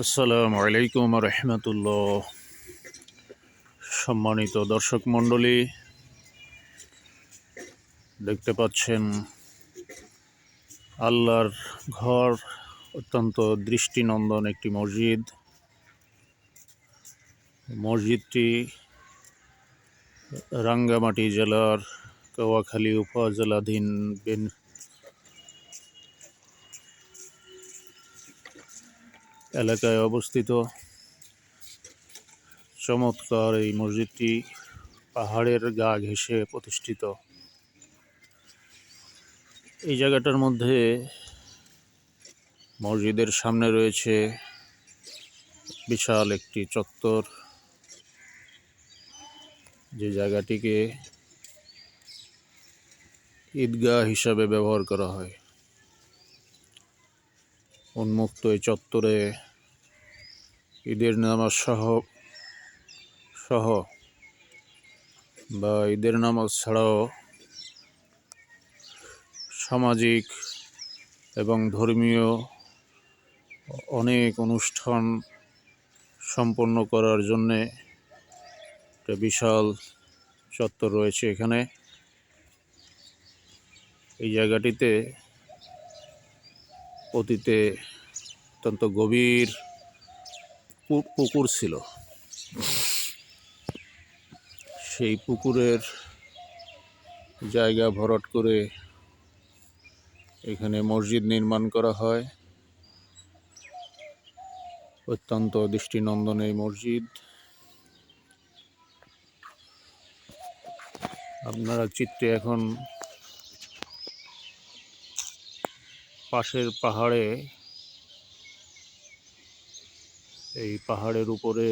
আসসালামু আলাইকুম রহমতুল্লাহ। সম্মানিত দর্শক মণ্ডলী, দেখতে পাচ্ছেন আল্লাহর ঘর, অত্যন্ত দৃষ্টিনন্দন একটি মসজিদ। মসজিদটি রাঙ্গামাটি জেলার কাওয়াখালী উপজেলাধীন বেন এলাকায় অবস্থিত চমৎকার এই মসজিদটি পাহাড়ের গা ঘেঁষে প্রতিষ্ঠিত। এই জায়গাটার মধ্যে মসজিদের সামনে রয়েছে বিশাল একটি চত্বর। যে জায়গাটিকে ঈদগাহ হিসাবে ব্যবহার করা হয়। উন্মুক্ত এই চত্বরে ঈদের নামাজ সহ সহ বা ঈদের নামাজ ছাড়াও সামাজিক এবং ধর্মীয় অনেক অনুষ্ঠান সম্পন্ন করার জন্যে একটা বিশাল চত্বর রয়েছে এখানে। এই জায়গাটিতে অতীতে অত্যন্ত গভীর পুকুর ছিল। সেই পুকুরের জায়গা ভরাট করে এখানে মসজিদ নির্মাণ করা হয়। অত্যন্ত দৃষ্টিনন্দন এই মসজিদ। আপনারা চিত্রে এখন পাশের পাহাড়ে, এই পাহাড়ের উপরে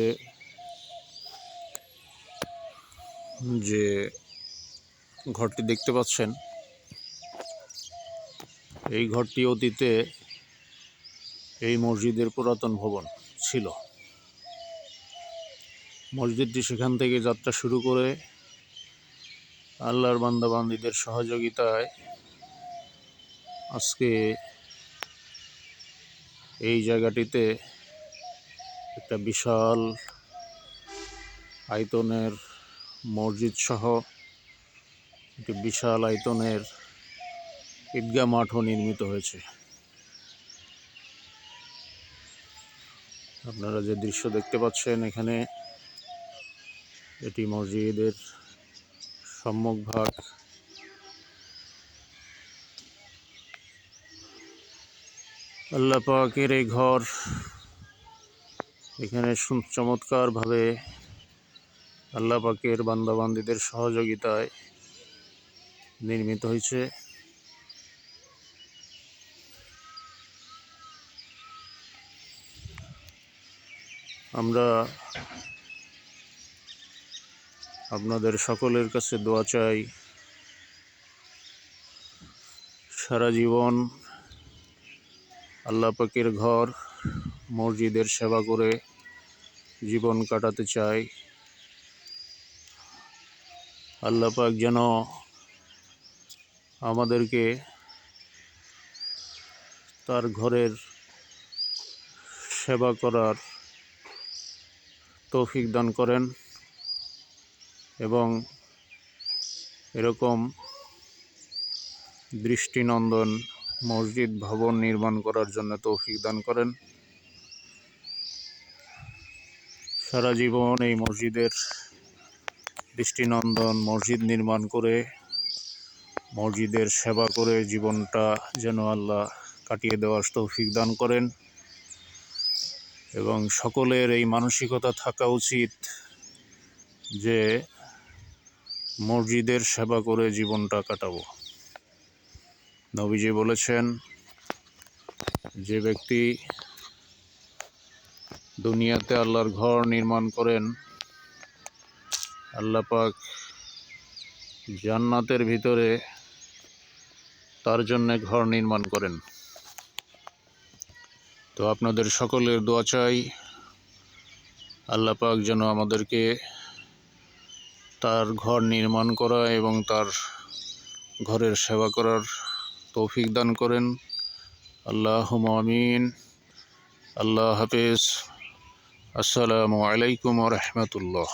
যে ঘরটি দেখতে পাচ্ছেন, এই ঘরটি অতীতে এই মসজিদের পুরাতন ভবন ছিল। মসজিদটি সেখান থেকে যাত্রা শুরু করে আল্লাহর বান্দাবান্দিদের সহযোগিতায় আজকে এই জায়গাটিতে একটা বিশাল আয়তনের মসজিদ সহ একটি বিশাল আয়তনের ঈদগাহ মাঠও নির্মিত হয়েছে। আপনারা যে দৃশ্য দেখতে পাচ্ছেন এখানে, এটি মসজিদের সম্মুখভাগ আল্লাহ পাকের এই ঘর এখানে চমৎকারভাবে আল্লাহ পাকের বান্দাবান্দিদের সহযোগিতায় নির্মিত হয়েছে। আমরা আপনাদের সকলের কাছে দোয়া চাই, সারা জীবন আল্লাহ পাকের ঘর, মসজিদের সেবা করে জীবন কাটাতে চাই আল্লাহ পাক যেন আমাদেরকে তার ঘরের সেবা করার তৌফিক দান করেন এবং এরকম দৃষ্টিনন্দন মসজিদ ভবন নির্মাণ করার জন্য তৌফিক দান করেন। সারা জীবন এই মসজিদের দৃষ্টিনন্দন মসজিদ নির্মাণ করে, মসজিদের সেবা করে জীবনটা যেন আল্লাহ কাটিয়ে দেওয়ার তৌফিক দান করেন এবং সকলের এই মানসিকতা থাকা উচিত যে মসজিদের সেবা করে জীবনটা কাটাবো। নবীজি বলেছেন, যে ব্যক্তি দুনিয়াতে আল্লাহর ঘর নির্মাণ করেন, আল্লাহ পাক জান্নাতের ভিতরে তার জন্যে ঘর নির্মাণ করেন। তো আপনাদের সকলের দোয়া চাই, আল্লাহ পাক যেন আমাদেরকে তার ঘর নির্মাণ করা এবং তার ঘরের সেবা করার তৌফিক দান করেন। আল্লাহ আমিন। আল্লাহ হাফেজ। আসসালামু আলাইকুম রহমতুল্লাহ।